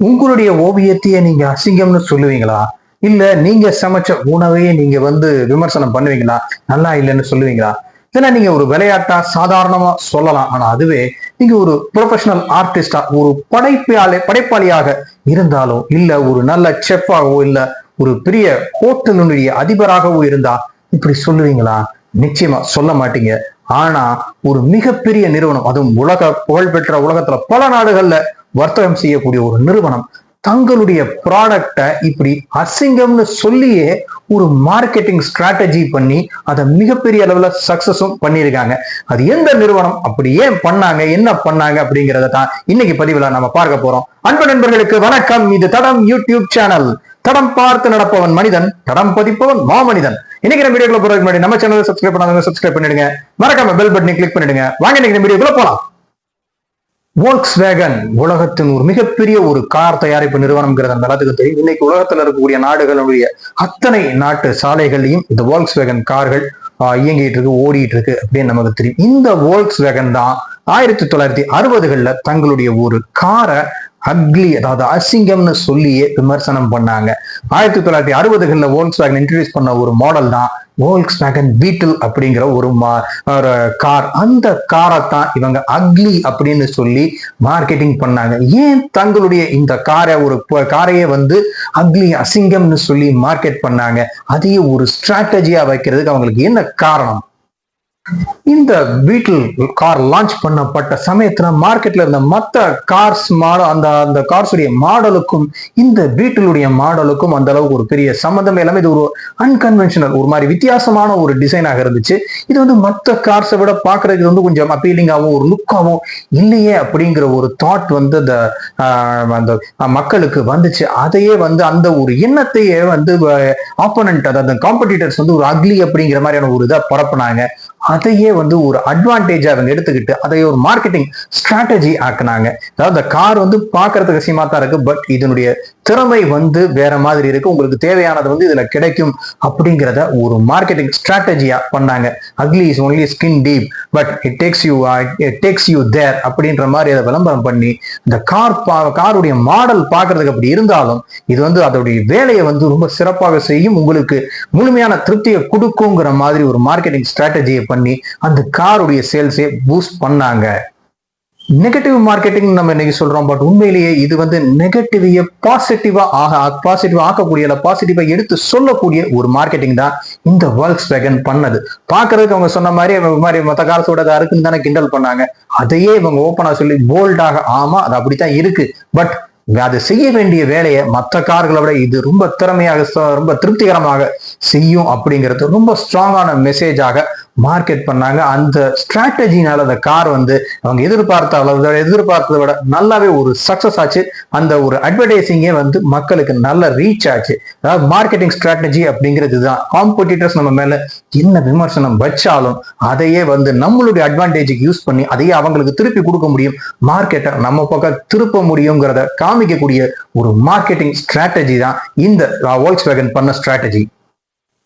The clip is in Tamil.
உங்களுடைய ஓவியத்தையே நீங்க அசிங்கம்னு சொல்லுவீங்களா? இல்ல நீங்க சமைச்ச உணவையே நீங்க வந்து விமர்சனம் பண்ணுவீங்களா? நல்லா இல்லைன்னு சொல்லுவீங்களா? இதெல்லாம் நீங்க ஒரு விளையாட்டா சாதாரணமா சொல்லலாம். ஆனா அதுவே நீங்க ஒரு ப்ரொஃபஷனல் ஆர்டிஸ்டா ஒரு படைப்பாளி படைப்பாளியாக இருந்தாலும் இல்ல ஒரு நல்ல செஃப்பாகவோ இல்ல ஒரு பெரிய ஹோட்டலுடைய அதிபராகவோ இருந்தா இப்படி சொல்லுவீங்களா? நிச்சயமா சொல்ல மாட்டீங்க. ஆனா ஒரு மிகப்பெரிய நிறுவனம் அதுவும் உலக புகழ்பெற்ற உலகத்துல பல நாடுகள்ல வர்த்தகம் செய்யக்கூடிய ஒரு நிறுவனம் தங்களுடைய ப்ராடக்டை இப்படி அசிங்கம்னு சொல்லியே ஒரு மார்க்கெட்டிங் ஸ்ட்ராட்டஜி பண்ணி அதை மிகப்பெரிய அளவுல சக்சஸும் பண்ணியிருக்காங்க. அது எந்த நிறுவனம் அப்படி ஏன் பண்ணாங்க என்ன பண்ணாங்க அப்படிங்கறத தான் இன்னைக்கு பதிவில் நம்ம பார்க்க போறோம். அன்பு நண்பர்களுக்கு வணக்கம். இது தடம் யூடியூப் சேனல் தடம் பார்த்து நடப்பவன் மனிதன் தடம் பதிப்பவன் மாமனிதன். இன்னைக்கு நம்ம வீடியோக்குள்ள போறதுக்கு முன்னாடி நம்ம சேனலை சப்ஸ்கிரைப் பண்ணாதவங்க சப்ஸ்கிரைப் பண்ணிடுங்க. மறக்காம பெல் பட்டனை கிளிக் பண்ணிடுங்க. வாங்க இன்னைக்கு வீடியோக்குள்ள போலாம். வோல்க்ஸ் வேகன் உலகத்தின் ஒரு மிகப்பெரிய ஒரு கார் தயாரிப்பு நிறுவனம்ங்கிறது அந்த எல்லாத்துக்கும் தெரியும். இன்னைக்கு உலகத்துல இருக்கக்கூடிய நாடுகளுடைய அத்தனை நாட்டு சாலைகள்லையும் இந்த வோல்க்ஸ் வேகன் கார்கள் ஆஹ், இயங்கிட்டு இருக்கு ஓடிட்டு இருக்கு அப்படின்னு நமக்கு தெரியும். இந்த வோல்க்ஸ் வேகன் தான் ஆயிரத்தி தொள்ளாயிரத்தி அறுபதுகளில் தங்களுடைய ஒரு காரை அக்லி அதாவது அசிங்கம்னு சொல்லியே விமர்சனம் பண்ணாங்க. ஆயிரத்தி தொள்ளாயிரத்தி அறுபதுகளில் வோல்க்ஸ் வேகன் இன்ட்ரடியூஸ் பண்ண ஒரு மாடல் தான் வோல்க்ஸ் வேகன் பீட்டில் அப்படிங்கிற ஒரு மா- ஒரு கார் அந்த காரை தான் இவங்க அக்லி அப்படின்னு சொல்லி மார்க்கெட்டிங் பண்ணாங்க. ஏன் தங்களுடைய இந்த காரை ஒரு காரையே வந்து அக்லி அசிங்கம்னு சொல்லி மார்க்கெட் பண்ணாங்க? அதையே ஒரு ஸ்ட்ராட்டஜியாக வைக்கிறதுக்கு அவங்களுக்கு என்ன காரணம்? இந்த பீட்டில் கார் லான்ச் பண்ணப்பட்ட சமயத்துல மார்க்கெட்ல இருந்த மற்ற கார்ஸ் மாடல் அந்த அந்த கார்ஸுடைய மாடலுக்கும் இந்த பீட்டிலுடைய மாடலுக்கும் அந்த அளவுக்கு ஒரு பெரிய சம்மந்தம் எல்லாமே இது ஒரு அன்கன்வென்ஷனல் ஒரு மாதிரி வித்தியாசமான ஒரு டிசைனாக இருந்துச்சு. இது வந்து மற்ற கார்ஸை விட பாக்குறதுக்கு வந்து கொஞ்சம் அப்பீலிங்காகவும் ஒரு லுக்காகவும் இல்லையே அப்படிங்கிற ஒரு தாட் வந்து அந்த அந்த மக்களுக்கு வந்துச்சு. அதையே வந்து அந்த ஒரு எண்ணத்தையே வந்து ஆப்போனன்ட் அதாவது காம்படிட்டர்ஸ் வந்து ஒரு அக்லி அப்படிங்கிற மாதிரியான ஒரு இதை பரப்புனாங்க. அதையே வந்து ஒரு அட்வான்டேஜ் அவங்க எடுத்துக்கிட்டு அதை ஒரு மார்க்கெட்டிங் ஸ்ட்ராட்டஜி ஆக்குனாங்க. அதாவது அந்த கார் வந்து பார்க்கறதுக்கு விஷயமா தான் இருக்கு பட் இதனுடைய திறமை வந்து வேற மாதிரி இருக்கு. உங்களுக்கு தேவையானது வந்து இதுல கிடைக்கும் அப்படிங்கிறத ஒரு மார்க்கெட்டிங் ஸ்ட்ராட்டஜியா பண்ணாங்க. Ugly is only skin deep but it takes you it takes you there அப்படின்ற மாதிரி அதை விளம்பரம் பண்ணி இந்த கார் காருடைய மாடல் பார்க்கறதுக்கு அப்படி இருந்தாலும் இது வந்து அதோடைய வேலையை வந்து ரொம்ப சிறப்பாக செய்யும். உங்களுக்கு முழுமையான திருப்தியை கொடுக்குங்கிற மாதிரி ஒரு மார்க்கெட்டிங் ஸ்ட்ராட்டஜியை பண்ணி அந்த காருடைய சேல்ஸை பூஸ்ட் பண்ணாங்க. நெகட்டிவ் மார்க்கெட்டிங் நம்ம இன்னைக்கு சொல்றோம் பட் உண்மையிலேயே இது வந்து நெகட்டிவிய பாசிட்டிவா ஆக பாசிட்டிவா ஆக்கக்கூடிய இல்ல பாசிட்டிவா எடுத்து சொல்லக்கூடிய ஒரு மார்க்கெட்டிங் தான் இந்த வேர்ல்ஸ் வேகன் பண்ணது. பாக்குறதுக்கு அவங்க சொன்ன மாதிரி மாதிரி மத்த காலத்தோட இருக்குன்னு தானே கிண்டல் பண்ணாங்க. அதையே இவங்க ஓப்பனா சொல்லி போல்டாக ஆமா அது அப்படித்தான் இருக்கு. பட் அது செய்ய வேண்டிய வேலையை மற்ற கார்களை விட இது ரொம்ப திறமையாக ரொம்ப திருப்திகரமாக செய்யும் அப்படிங்கிறது ரொம்ப ஸ்ட்ராங்கான மெசேஜாக மார்க்கெட் பண்ணாங்க. அந்த ஸ்ட்ராட்டஜினால அந்த கார் வந்து அவங்க எதிர்பார்த்த அளவு எதிர்பார்த்ததை விட நல்லாவே ஒரு சக்சஸ் ஆச்சு. அந்த ஒரு அட்வர்டைசிங்கே வந்து மக்களுக்கு நல்ல ரீச் ஆச்சு. அதாவது மார்க்கெட்டிங் ஸ்ட்ராட்டஜி அப்படிங்கிறது தான் காம்படிட்டர்ஸ் நம்ம மேல என்ன விமர்சனம் வச்சாலும் அதையே வந்து நம்மளுடைய அட்வான்டேஜுக்கு யூஸ் பண்ணி அதையே அவங்களுக்கு திருப்பி கொடுக்க முடியும். மார்க்கெட்டை நம்ம பக்கம் திருப்ப முடியுங்கிறத காமிக்கக்கூடிய ஒரு மார்க்கெட்டிங் ஸ்ட்ராட்டஜி தான் இந்த வோல்க்ஸ் வேகன் பண்ண ஸ்ட்ராட்டஜி